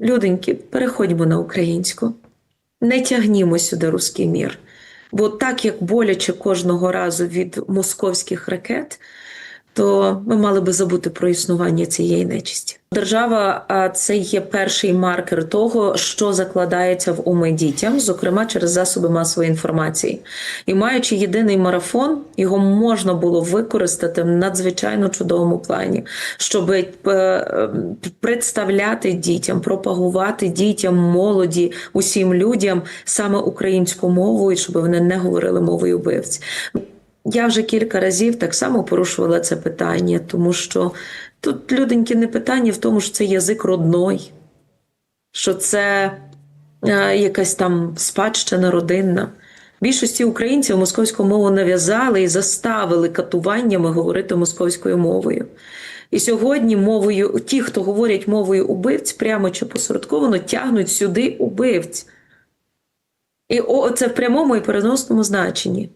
люденьки, переходьмо на українську. Не тягнімо сюди руський мір. Бо так як боляче кожного разу від московських ракет, то ми мали би забути про існування цієї нечисті. Держава це є перший маркер того, що закладається в уми дітям, зокрема через засоби масової інформації. І маючи єдиний марафон, його можна було використати в надзвичайно чудовому плані, щоб е, представляти дітям, пропагувати дітям, молоді, усім людям саме українську мову, і щоб вони не говорили мовою вбивць. Я вже кілька разів так само порушувала це питання, тому що тут люденьки не питання в тому, що це язик родной, що це е, якась там спадщина родинна. Більшості українців московську мову нав'язали і заставили катуваннями говорити московською мовою. І сьогодні мовою, ті, хто говорять мовою убивць, прямо чи посередковано тягнуть сюди убивць. І о, це в прямому і переносному значенні.